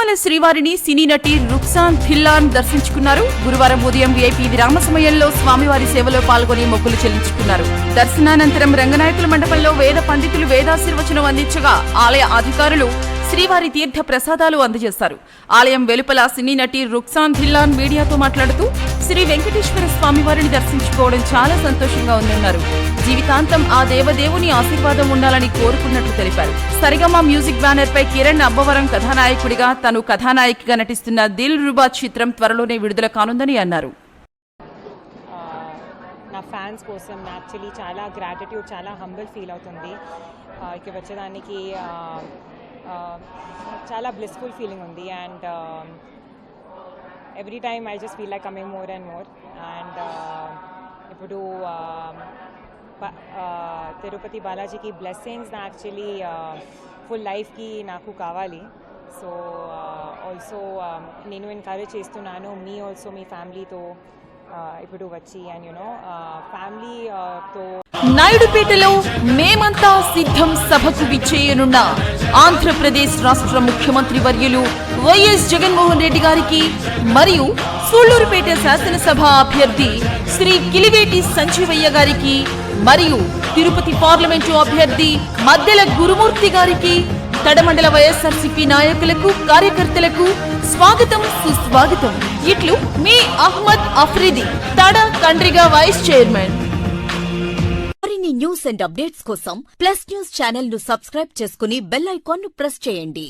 తిరుమల శ్రీవారిని సినీ నటి రుక్సాన్ థిల్లాన్ దర్శించుకున్నారు. గురువారం ఉదయం వీఐపీ విరామ సమయంలో స్వామివారి సేవలో పాల్గొని మొక్కులు చెల్లించుకున్నారు. దర్శనానంతరం రంగనాయకుల మండపంలో వేద పండితులు వేదాశీర్వచనం అందించగా ఆలయ అధికారులు శ్రీవారి తీర్థ ప్రసాదాలు అందజేశారు. ఆలయం వెలుపల సినీ నటి రుక్సాన్ ధిల్లాన్ మీడియాతో మాట్లాడుతూ శ్రీ వెంకటేశ్వర స్వామివారిని దర్శించుకోవడం చాలా సంతోషంగా ఉందన్నారు. జీవితాంతం ఆ దేవదేవుని ఆశీర్వాదం ఉండాలని కోరుకున్నట్లు తెలిపారు. సరిగమ మ్యూజిక్ బ్యానర్ పై కిరణ్ అబ్బవరం కథానాయకుడిగా తను కథానాయకిగా నటిస్తున్న దిల్ రుబా చిత్రం త్వరలోనే విడుదల కానుందని అన్నారు. నా ఫ్యాన్స్ కోసం యాక్చువల్లీ చాలా గ్రాటిట్యూడ్ చాలా హంబుల్ ఫీల్ అవుతుంది. ఆ, వచ్చేదానికి చాలా బ్లిస్ఫుల్ ఫీలింగ్ ఉంది and every time I just feel like coming more and more and ఇప్పుడు um, బ- తిరుపతి బాలాజీకి బ్లెస్సింగ్స్ యాక్చువల్లీ ఫుల్ లైఫ్కి నాకు కావాలి. సో ఆల్సో uh, um, నేను ఎన్కరేజ్ చేస్తున్నాను మీ ఆల్సో మీ ఫ్యామిలీతో ఇప్పుడు వచ్చి అండ్ యునో ఫ్యామిలీతో నాయుడుపేటలో మేమంతా సిద్ధం సభకు విచ్చేయనున్న ఆంధ్రప్రదేశ్ రాష్ట్ర ముఖ్యమంత్రి వర్యులు వైఎస్ జగన్మోహన్ రెడ్డి గారికి మరియు సూళ్ళూరుపేట శాసనసభ అభ్యర్థి శ్రీ కిలివేటి సంజీవయ్య గారికి మరియు తిరుపతి పార్లమెంటు అభ్యర్థి మద్దెల గురుమూర్తి గారికి తడమండల వైఎస్ఆర్సీపీ నాయకులకు కార్యకర్తలకు స్వాగతం సుస్వాగతం. ఇట్లు మీ అహ్మద్ అఫ్రిది తడ కండ్రిగా వైస్ చైర్మన్. మరిన్ని న్యూస్ అండ్ అప్డేట్స్ కోసం ప్లస్ న్యూస్ ఛానల్ను సబ్స్క్రైబ్ చేసుకుని బెల్ ఐకాన్ను ప్రెస్ చేయండి.